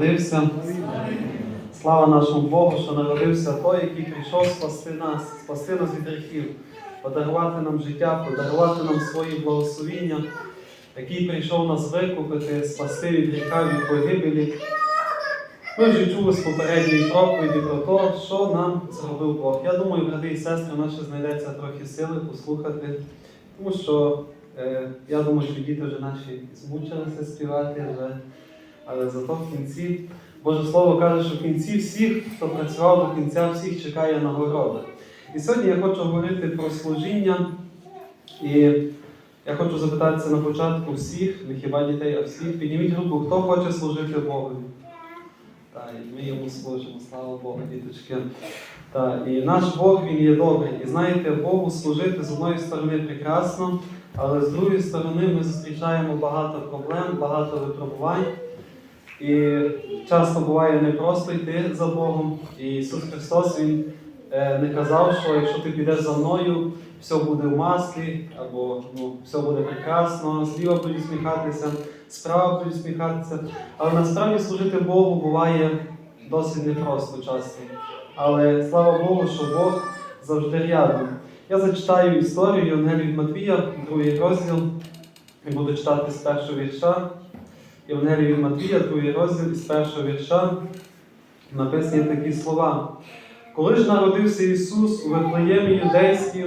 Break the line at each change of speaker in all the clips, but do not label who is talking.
народився. Слава нашому Богу, що народився той, який прийшов спасти нас, спасти нас від гріхів, подарувати нам життя, подарувати нам свої благословіння, який прийшов нас викупити, спасти від гріха, від погибелі. Ми вже чули з попередньої проповіді про те, що нам зробив Бог. Я думаю, брати і сестри, ще знайдеться трохи сили послухати, тому що е, я думаю, що діти вже наші змучилися співати вже, але зато в кінці Боже Слово каже, що в кінці всіх, хто працював до кінця, всіх чекає нагорода. І сьогодні я хочу говорити про служіння. І я хочу запитатися на початку всіх, не хіба дітей, а всіх. Підніміть руку, хто хоче служити Богу. Так, і ми йому служимо, слава Богу, діточки. Так, і наш Бог він є добрий. І знаєте, Богу служити з одної сторони прекрасно, але з другої сторони ми зустрічаємо багато проблем, багато випробувань. І часто буває непросто йти за Богом. І Ісус Христос Він е, не казав, що якщо ти підеш за мною, все буде в маслі, або ну, все буде прекрасно, зліва будуть сміхатися, справа будуть сміхатися. Але насправді служити Богу буває досить непросто часто. Але слава Богу, що Бог завжди рядом. Я зачитаю історію Євангелії Матвія, другий розділ, і буду читати з першого вірша. Євангелії Матвія, другий розділ із першого вірша, написані такі слова. Коли ж народився Ісус у Вифлеємі Юдейській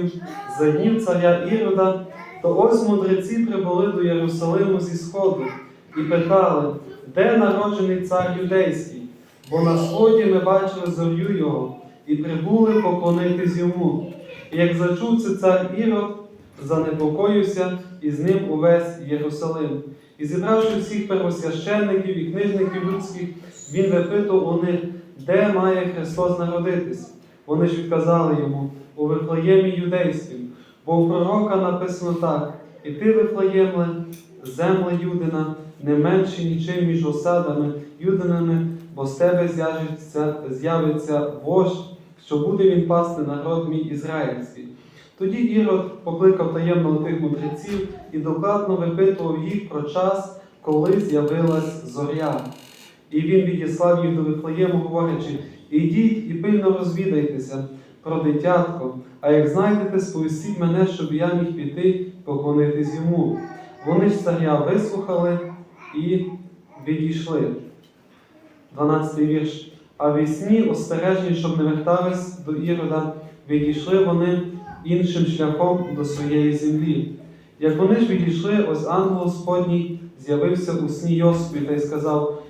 за днів царя Ірода, то ось мудреці прибули до Єрусалиму зі Сходу і питали, де народжений цар юдейський? Бо на сході ми бачили зорю його і прибули поклонитись йому. І як зачув це цар Ірод, занепокоївся і з ним увесь Єрусалим. І зібравши всіх первосвященників і книжників людських, він випитував у них, де має Христос народитись. Вони ж відказали йому у Вифлеємі юдейським, бо у пророка написано так: і ти, Вифлеємле, земле Юдина, не менше нічим між осадами юдинами, бо з тебе з'явиться, вождь, що буде він пасти народ мій ізраїльський. Тоді Ірод покликав таємно тих мудреців і докладно випитував їх про час, коли з'явилась зоря. І він відіслав їх до Вифлеєму, говорячи: Ідіть і пильно розвідайтеся про дитятко, а як знайдете, сповістіть мене, щоб я міг піти поклонитись йому. Вони ж царя вислухали і відійшли. 12 вірш. А вісні, остережні, щоб не вертались до Ірода, відійшли вони іншим шляхом до своєї землі. Як вони ж відійшли, ось ангел Господній з'явився у сні Йосипі та й сказав: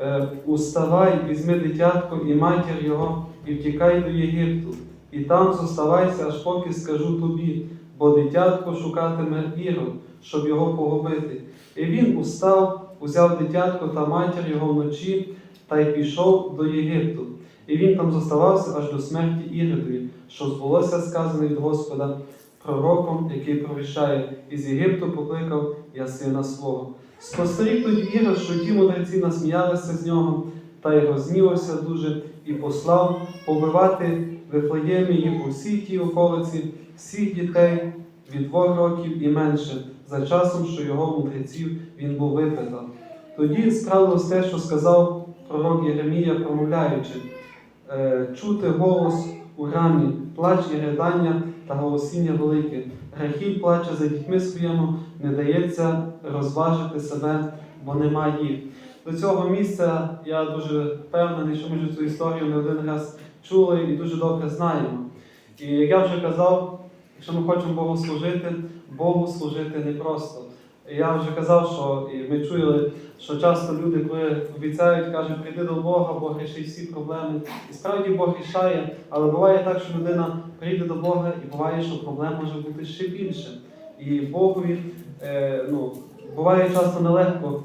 «Е, Уставай, візьми дитятко і матір його, і втікай до Єгипту, і там зоставайся, аж поки скажу тобі, бо дитятко шукатиме Ірод, щоб його погубити. І він устав, узяв дитятко та матір його вночі та й пішов до Єгипту. І він там зоставався аж до смерті Іродові, що збулося сказане від Господа пророком, який провіщає, із Єгипту покликав я сина свого. Спостеріг тоді Ірод, що ті мудреці насміялися з нього, та й рознівався дуже, і послав побивати Вифлеємі і по всій тій околиці всіх дітей від двох років і менше, за часом, що його мудреців він був випитав. Тоді справилось те, що сказав пророк Єремія, промовляючи, «Е, чути голос у рамі, плач і ридання та голосіння велике. Рахіль плаче за дітьми своїми, не дається розважити себе, бо нема їх. До цього місця я дуже впевнений, що ми вже цю історію не один раз чули і дуже добре знаємо. І як я вже казав, якщо ми хочемо Богу служити, Богу служити непросто. Я вже казав, що і ми чули, що часто люди, коли обіцяють, кажуть, прийди до Бога, Бог рішить всі проблеми. І справді Бог рішає, але буває так, що людина прийде до Бога, і буває, що проблем може бути ще більше. І Богові е, ну, буває часто нелегко,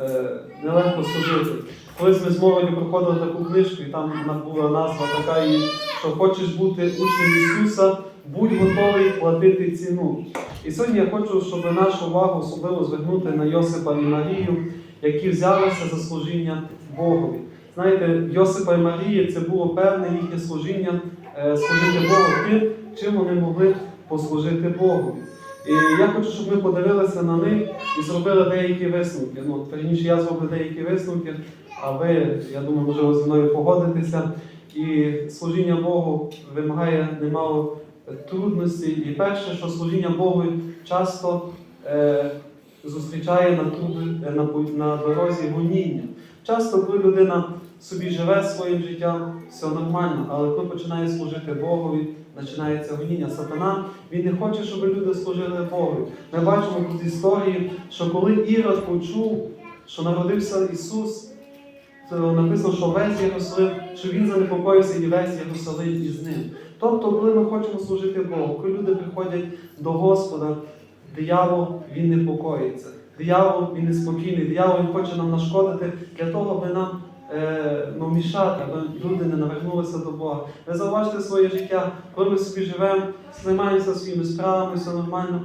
е, нелегко служити. Колись ми з молоді проходили таку книжку, і там була назва така, що хочеш бути учнем Ісуса, будь готовий платити ціну. І сьогодні я хочу, щоб нашу увагу особливо звернути на Йосипа і Марію, які взялися за служіння Богові. Знаєте, Йосипа і Марії це було певне їхнє служіння, е, служити Богу тим, чим вони могли послужити Богу. І я хочу, щоб ми подивилися на них і зробили деякі висновки. Ну, верніше, я зроблю деякі висновки, а ви, я думаю, можливо, зі мною погодитеся. І служіння Богу вимагає немало трудностей. І перше, що служіння Богу часто е, зустрічає на, е, на, на дорозі гоніння. Часто, коли людина собі живе своїм життям, все нормально, але коли починає служити Богові, починається гоніння. Сатана він не хоче, щоб люди служили Богу. Ми бачимо тут історії, що коли Ірод почув, що народився Ісус, то написано, що весь Єрусалим, що він занепокоївся і весь Єрусалим із ним. Тобто, коли ми хочемо служити Богу, коли люди приходять до Господа, диявол він непокоїться. Диявол він неспокійний, диявол він хоче нам нашкодити для того, аби нам е, ну, мішати, аби люди не навернулися до Бога. Ви зауважте своє життя, коли ми собі живемо, займаємося своїми справами, все нормально,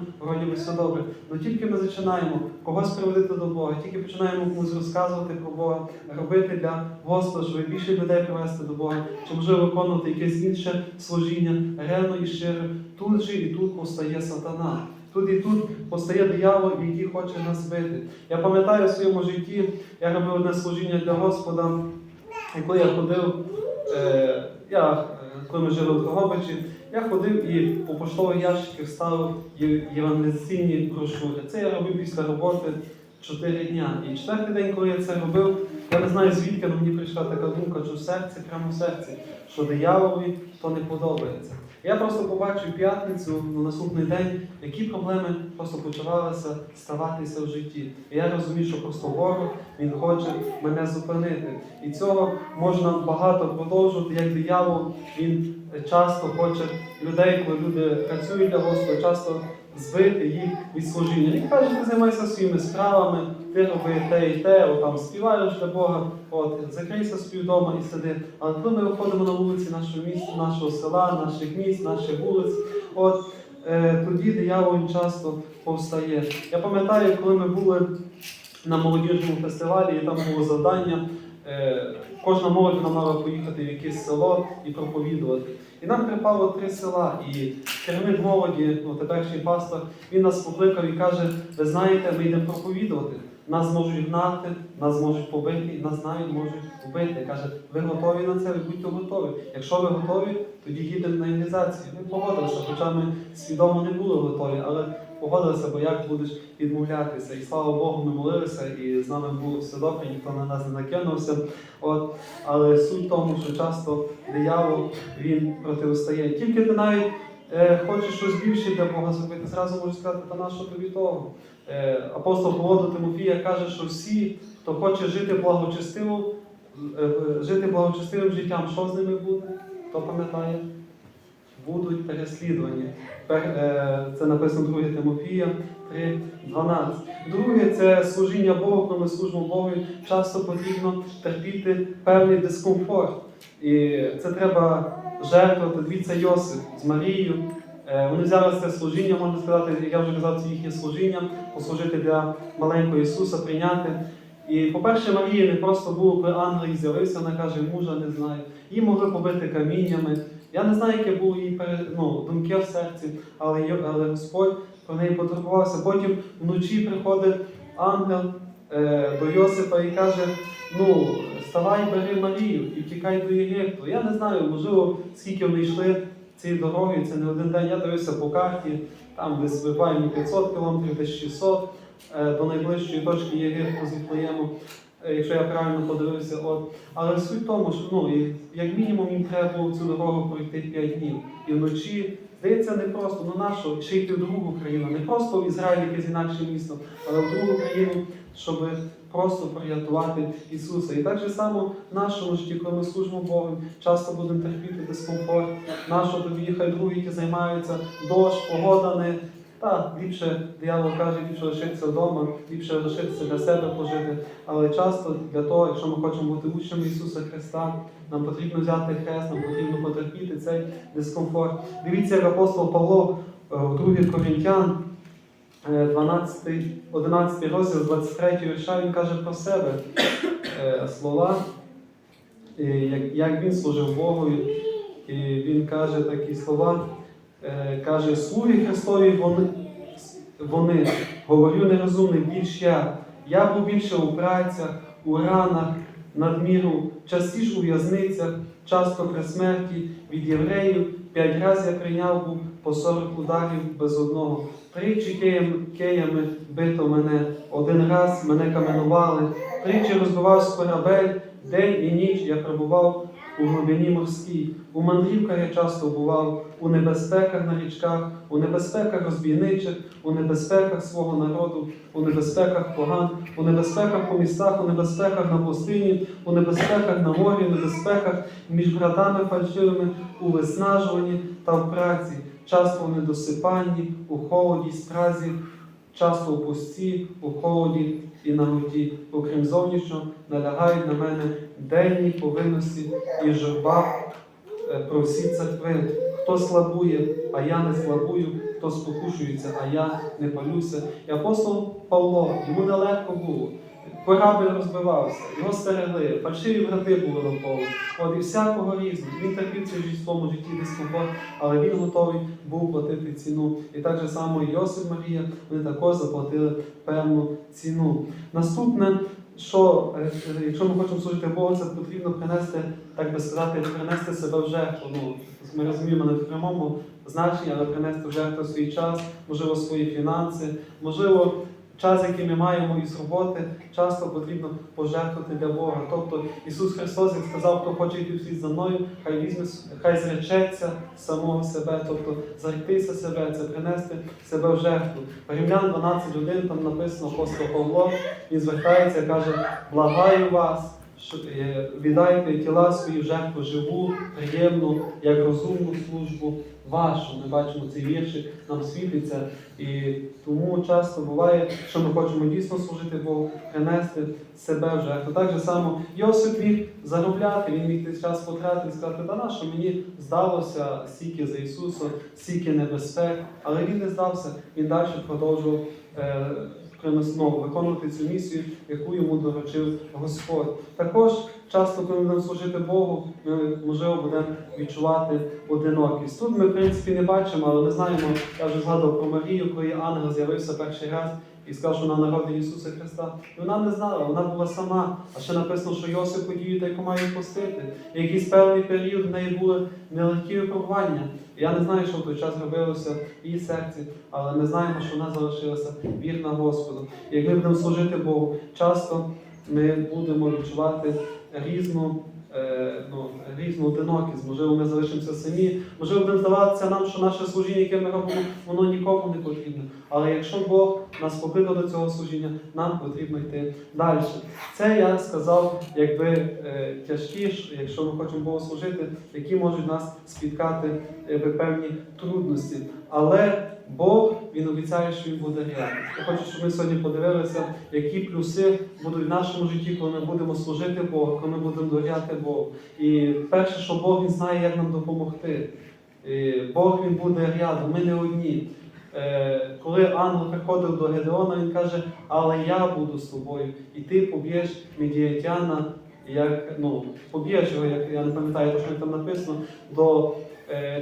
все добре. Але тільки ми починаємо когось приводити до Бога, тільки починаємо комусь розказувати про Бога, робити для Господа, щоб більше людей привести до Бога, чи можливо виконувати якесь інше служіння, ревно і щиро. Тут же і тут постає сатана. Тут і тут постає диявол, який хоче нас бити. Я пам'ятаю в своєму житті, я робив одне служіння для Господа, і коли я ходив, е, я, е, коли ми жили в Дрогобичі, я ходив і у поштових ящиках ставив є- євангелізаційні брошури. Це я робив після роботи 4 дня. І четвертий день, коли я це робив, я не знаю звідки, але мені прийшла така думка, що в серці, прямо в серці, що дияволові то не подобається. Я просто побачив п'ятницю на наступний день, які проблеми просто почалися ставатися в житті. І я розумію, що просто ворог він хоче мене зупинити. І цього можна багато продовжувати, як диявол він часто хоче людей, коли люди працюють для Господа, часто збити їх від служіння. Він каже, ти займайся своїми справами, ти роби те і те, от там співаєш для Бога, от закрийся собі вдома і сиди. Але коли ми виходимо на вулиці нашого міста, нашого села, наших міст, наших вулиць, от е, тоді диявол часто повстає. Я пам'ятаю, коли ми були на молодіжному фестивалі, і там було завдання. е, Кожна молодь мала поїхати в якесь село і проповідувати. І нам припало три села. І керівник молоді, ну теперішній пастор, він нас покликав і каже: ви знаєте, ми йдемо проповідувати. Нас можуть гнати, нас можуть побити, нас навіть можуть вбити. Каже, ви готові на це? Ви будьте готові. Якщо ви готові, тоді їдемо на інвізацію. Ми погодилися, хоча ми свідомо не були готові, але погодилися, бо як будеш відмовлятися. І слава Богу, ми молилися, і з нами було все добре, ніхто на нас не накинувся. От, але суть в тому, що часто диявол він протистоїть. Тільки ти навіть е, хочеш щось більше для Бога зробити, зразу можеш сказати, та на що тобі того. Е, апостол Павло до Тимофія каже, що всі, хто хоче жити благочестиво, е, жити благочестивим життям, що з ними буде? Хто пам'ятає? Будуть переслідувані. Е, Це написано 2 Тимофія 3.12. Друге, це служіння Богу, коли ми служимо Богу, часто потрібно терпіти певний дискомфорт. І це треба жертвувати. Дивіться Йосип з Марією. Е, Вони взяли це служіння, можна сказати, я вже казав, це їхнє служіння, послужити для маленького Ісуса, прийняти. І, по-перше, Марія не просто було, коли ангел з'явився, вона каже, мужа не знаю. Її могли побити каміннями. Я не знаю, яке було її ну, думки в серці, але, але Господь про неї потурбувався. Потім вночі приходить ангел е, до Йосипа і каже: ну, вставай, бери Марію і втікай до Єгипту. Я не знаю, можливо, скільки вони йшли цією дорогою, це не один день. Я дивився по карті, там десь випає 500 кілометрів, десь 600 е, до найближчої точки Єгипту з Віфлеєму, якщо я правильно подивився. От. Але суть в тому, що ну, як мінімум їм треба було цю дорогу пройти 5 днів. І вночі, здається, не просто, ну нащо ще йти в другу країну, не просто в Ізраїль, якесь інакше місто, але в другу країну, щоб просто порятувати Ісуса. І так же само в нашому житті, коли ми служимо Богу, часто будемо терпіти дискомфорт. Нащо тобі хай другі, які займаються, дощ, погода не. Та ліпше диявол каже, ліпше лишитися вдома, ліпше лишитися для себе пожити. Але часто для того, якщо ми хочемо бути учнями Ісуса Христа, нам потрібно взяти хрест, нам потрібно потерпіти цей дискомфорт. Дивіться, як апостол Павло е, в 2 Коринтян, е, 12, 11 розділ, 23 вірша, він каже про себе е, слова, е, як, він служив Богу. І він каже такі слова, е, каже, слуги Христові вони, вони, говорю нерозумний, більш я. Я побільше у працях, у ранах, надміру, частіше у в'язницях, часто при смерті від євреїв, п'ять разів я прийняв був по сорок ударів без одного. Тричі кеям- кеями бито мене, один раз мене каменували, тричі розбивався корабель, день і ніч я перебував у глибині морській. У мандрівках я часто бував, у небезпеках на річках, у небезпеках розбійничих, у небезпеках свого народу, у небезпеках поган, у небезпеках по містах, у небезпеках на пустині, у небезпеках на морі, у небезпеках між братами фальшивими, у виснажуванні та в праці, часто у недосипанні, у холоді, спразі, часто у пусті, у холоді і наготі, окрім зовнішнього, налягають на мене денні повинності і журба е, про всі церкви. Хто слабує, а я не слабую, хто спокушується, а я не палюся. І апостол Павло, йому нелегко було. Корабль розбивався, його стерегли, фальшиві брати були навколо. От і всякого різного. Він терпів в своєму житті дискомфорт, але він готовий був платити ціну. І так же само Йосип Марія, вони також заплатили певну ціну. Наступне, що е, е, якщо ми хочемо служити Богу, це потрібно принести, так би сказати, принести себе в жертву. Ну, ми розуміємо не в прямому значенні, але принести в жертву свій час, можливо, свої фінанси, можливо, час, який ми маємо із роботи, часто потрібно пожертвувати для Бога. Тобто Ісус Христос, як сказав, хто хоче йти вслід за мною, хай візьме, хай зречеться самого себе, тобто заректися себе, це принести себе в жертву. Римлян 12.1 там написано апостол Павло, він звертається, каже, благаю вас. Е, Віддайте тіла свої жертву живу, приємну, як розумну службу вашу. Ми бачимо цей віршик, нам світиться. І тому часто буває, що ми хочемо дійсно служити Богу, принести себе в жертву. Так же само Йосип міг заробляти, він міг цей час потратити і сказати, да на що мені здалося стільки за Ісуса, стільки небезпек, але він не здався, він далі продовжував. Е, примусно виконувати цю місію, яку йому доручив Господь. Також часто, коли ми будемо служити Богу, ми можливо будемо відчувати одинокість. Тут ми, в принципі, не бачимо, але ми знаємо, я вже згадував про Марію, коли ангел з'явився перший раз і сказав, що вона народить Ісуса Христа. І вона не знала, вона була сама. А ще написано, що Йосип подію, та яку має постити. І якийсь певний період в неї були нелегкі випробування. Я не знаю, що в той час робилося в її серці, але ми знаємо, що вона залишилася вірна Господу. І як ми будемо служити Богу, часто ми будемо відчувати різну. Е, Ну, різну одинокість, можливо, ми залишимося самі, можливо, буде здаватися нам, що наше служіння, яке ми робимо, воно нікому не потрібне. Але якщо Бог нас покликав до цього служіння, нам потрібно йти далі. Це я сказав, якби е, тяжкі, якщо ми хочемо Богу служити, які можуть нас спіткати певні трудності. Але Бог він обіцяє, що він буде рядом. Я хочу, щоб ми сьогодні подивилися, які плюси будуть в нашому житті, коли ми будемо служити Богу, коли ми будемо довіряти Богу. І перше, що Бог він знає, як нам допомогти. І Бог він буде рядом, ми не одні. Е, Коли ангел приходив до Гедеона, він каже, але я буду з тобою, і ти поб'єш медіатяна, як ну, поб'єш його, як я не пам'ятаю, що там написано, до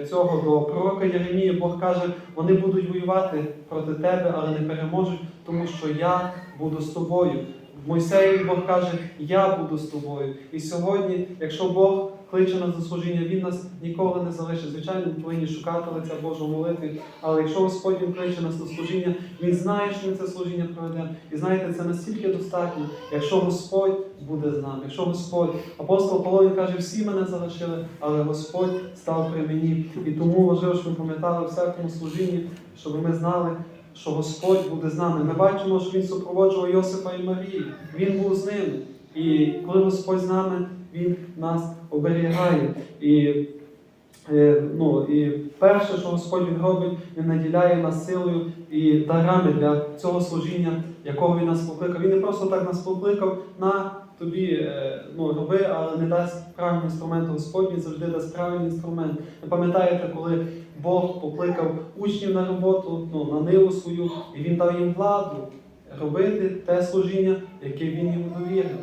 цього до пророка Єремії Бог каже, вони будуть воювати проти тебе, але не переможуть, тому що я буду з тобою. В Мойсеї Бог каже, я буду з тобою. І сьогодні, якщо Бог кличе нас до служіння, Він нас ніколи не залишить. Звичайно, ми повинні шукати лиця Божого молитви. Але якщо Господь кличе нас до служіння, Він знає, що ми це служіння проведемо. І знаєте, це настільки достатньо, якщо Господь буде з нами, якщо Господь, апостол Павло каже, всі мене залишили, але Господь став при мені. І тому важливо, щоб ми пам'ятали всякому служінні, щоб ми знали. Що Господь буде з нами. Ми бачимо, що Він супроводжував Йосипа і Марії. Він був з ними. І коли Господь з нами, Він нас оберігає. І, е, ну, і перше, що Господь Він робить, Він наділяє нас силою і дарами для цього служіння, якого Він нас покликав. Він не просто так нас покликав на тобі е, ну, роби, але не дасть правильний інструмент Господь, завжди дасть правильний інструмент. Ви пам'ятаєте, коли Бог покликав учнів на роботу, ну, на ниву свою, і Він дав їм владу робити те служіння, яке він йому довірив.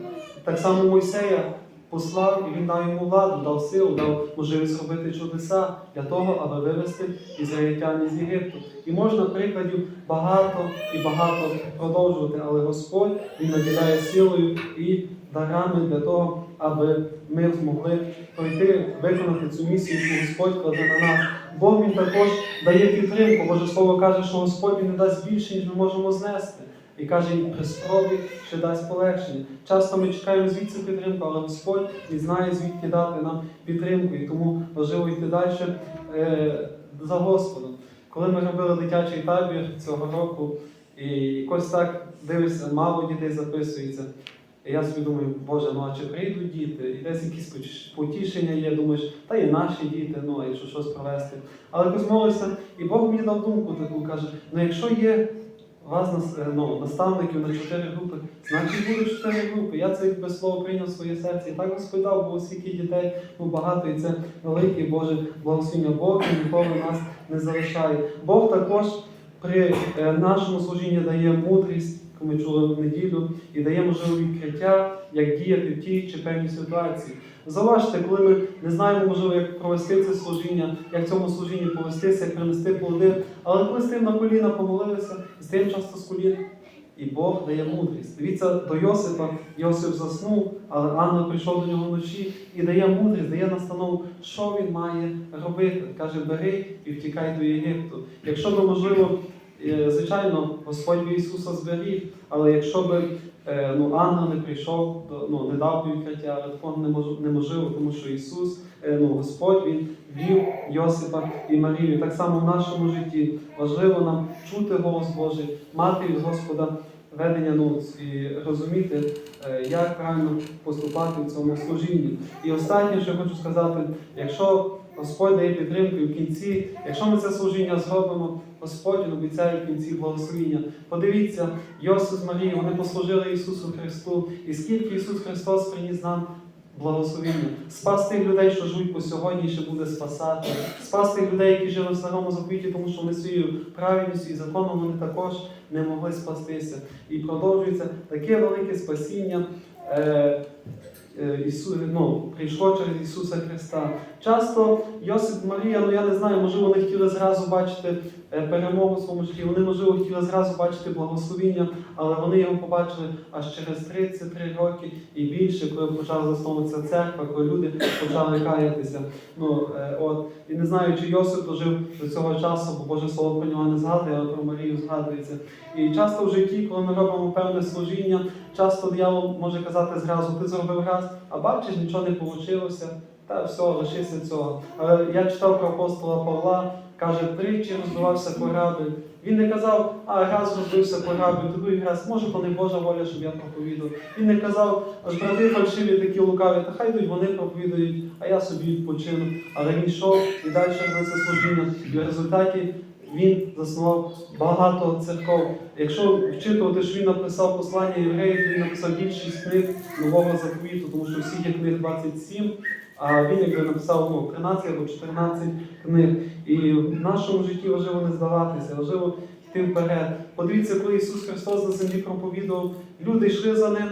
Так само Мойсея послав і він дав йому владу, дав силу, дав можливість робити чудеса для того, аби вивести ізраїльтян із Єгипту. І можна прикладів багато і багато продовжувати, але Господь він наділяє силою і дарами для того, аби ми змогли пройти, виконати цю місію, яку Господь кладе на нас. Бог він також дає підтримку. Боже Слово каже, що Господь не дасть більше, ніж ми можемо знести. І каже, і при спробі ще дасть полегшення. Часто ми чекаємо звідси підтримку, але Господь він знає, звідки дати нам підтримку. І тому важливо йти далі е, за Господом. Коли ми робили дитячий табір цього року, і якось так дивишся, мало дітей записується. І я собі думаю, Боже, ну а чи прийдуть діти? І десь якісь потішення є, думаєш, та і наші діти, ну а якщо щось провести. Але якось молився, і Бог мені дав думку таку, каже: ну якщо є вас е, ну, наставників на чотири групи, значить буде чотири групи. Я це якби слово прийняв в своє серце. І так Господь бо скільки дітей ну, багато, і це велике Боже благословення. Бог ніколи нас не залишає. Бог також при е, нашому служінні дає мудрість, яку ми чули в неділю, і дає можливе відкриття, як діяти в тій чи певній ситуації. Заважте, коли ми не знаємо, можливо, як провести це служіння, як в цьому служінні повестися, як принести плоди. Але коли стаємо на коліна, помолилися, і стаємо часто з колін, і Бог дає мудрість. Дивіться до Йосипа, Йосип заснув, але ангел прийшов до нього вночі і дає мудрість, дає настанову, що він має робити. Каже, бери і втікай до Єгипту. Якщо би, можливо, звичайно, Господь Ісуса зберіг, але якщо би е, ну, ангел не прийшов, ну, не дав відкриття, такого неможливо, тому що Ісус, е, ну, Господь, Він вів Йосипа і Марію. Так само в нашому житті важливо нам чути голос Божий, мати від Господа ведення ну, і розуміти, е, як правильно поступати в цьому служінні. І останнє, що я хочу сказати, якщо Господь дає підтримку і в кінці, якщо ми це служіння зробимо, Господь обіцяє в кінці благословіння. Подивіться, Йосиф з Марією, вони послужили Ісусу Христу, і скільки Ісус Христос приніс нам благословіння. Спас тих людей, що живуть по сьогодні, ще буде спасати. Спас тих людей, які жили в старому заповіті, тому що вони своєю правильністю і законом вони також не могли спастися. І продовжується таке велике спасіння. Е, е, Ісу, ну, прийшло через Ісуса Христа. Часто Йосип Марія, ну я не знаю, можливо, вони хотіли зразу бачити перемогу в своєму житті, вони, можливо, хотіли зразу бачити благословіння, але вони його побачили аж через 33 роки і більше, коли почала засновуватися церква, коли люди почали каятися. Ну, е, от. І не знаю, чи Йосип дожив до цього часу, бо Боже Слово про нього не згадує, але про Марію згадується. І часто в житті, коли ми робимо певне служіння, часто диявол може казати зразу, ти зробив раз, а бачиш, нічого не вийшло, та все, лишися цього. Але я читав про апостола Павла, каже, тричі розбивався корабель. Він не казав, а раз розбився корабель, другий раз, може, не Божа воля, щоб я проповідав. Він не казав, аж брати фальшиві такі лукаві, та хай йдуть, вони проповідують, а я собі відпочину. Але він йшов і далі робив це служіння. І в результаті він заснував багато церков. Якщо вчитувати, що він написав послання євреїв, він написав більшість книг нового заповіту, тому що всіх є книг 27, а він якби написав ну, 13 або 14 книг. І в нашому житті важливо не здаватися, важливо йти вперед. Подивіться, коли Ісус Христос на землі проповідував, люди йшли за ним.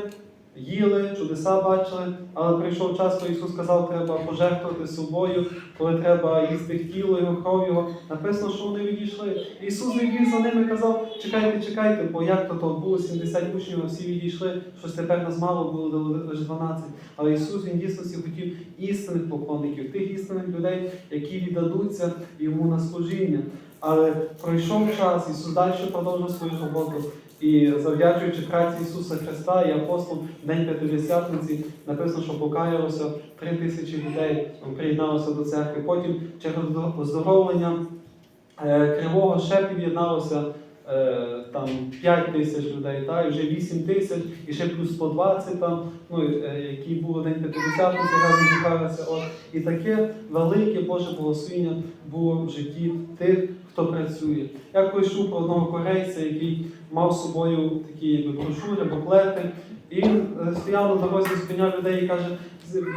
Їли, чудеса бачили, але прийшов час, коли Ісус сказав, треба пожертвувати собою, коли треба їсти тіло його, кров його. Написано, що вони відійшли. Ісус не за ними казав, чекайте, чекайте, бо як то то було 70 учнів, а всі відійшли, щось тепер нас мало було лише 12. Але Ісус Він дійсно хотів істинних поклонників, тих істинних людей, які віддадуться йому на служіння. Але пройшов час, Ісус далі продовжив свою роботу. І завдячуючи праці Ісуса Христа і апостол День П'ятидесятниці написано, що покаялося три тисячі людей, приєдналося до церкви. Потім через оздоровлення е, кривого ще під'єдналося е, там 5 тисяч людей, та, і вже 8 тисяч, і ще плюс 120 там, ну, е, які було День П'ятидесятниці, разом зібралися. І таке велике Боже благословення було в житті тих, хто працює. Я колись чув про одного корейця, який мав з собою такі брошури, буклети, і е, стояв на дорозі, зупиняв людей і каже: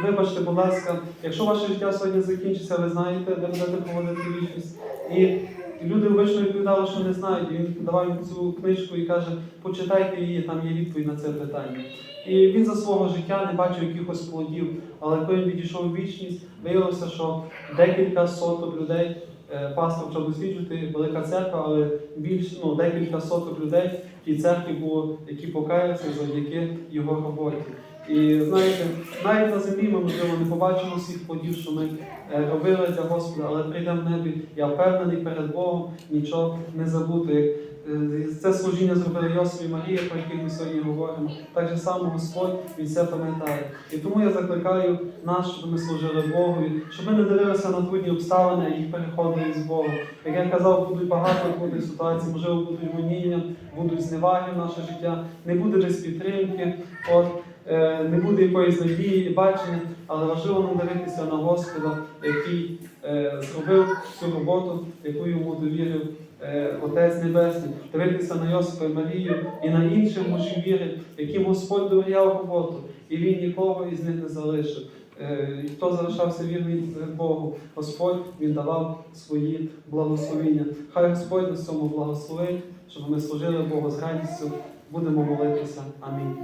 вибачте, будь ласка, якщо ваше життя сьогодні закінчиться, ви знаєте, де будете проводити вічність. І люди обично відповідали, що не знають. І він давав цю книжку і каже, почитайте її, там є відповідь на це питання. І він за свого життя не бачив якихось плодів, але коли він відійшов вічність, виявилося, що декілька соток людей пастор почав досліджувати велика церква, але більш ну, декілька соток людей в тій церкві було, які покаялися завдяки його роботі. І знаєте, навіть на землі ми можливо не побачимо всіх подій, що ми е, робили для Господа, але прийдемо в небі. Я впевнений перед Богом нічого не забути. Це служіння зробили Йосиф і Марія, про яких ми сьогодні говоримо. Так же само Господь він все пам'ятає. І тому я закликаю нас, щоб ми служили Богові, щоб ми не дивилися на трудні обставини і їх переходили з Богом. Як я казав, будуть багато трудних ситуацій, можливо, будуть гоніння, будуть зневаги в наше життя, не буде десь підтримки. От, е, не буде якоїсь надії і бачення, але важливо нам дивитися на Господа, який е, зробив цю роботу, яку йому довірив Отець Небесний, дивитися на Йосипа і Марію і на інших мужів віри, яким Господь довіряв роботу, і він нікого із них не залишив. Е, Хто залишався вірний Богу, Господь він давав свої благословіння. Хай Господь на цьому благословить, щоб ми служили Богу з радістю. Будемо молитися. Амінь.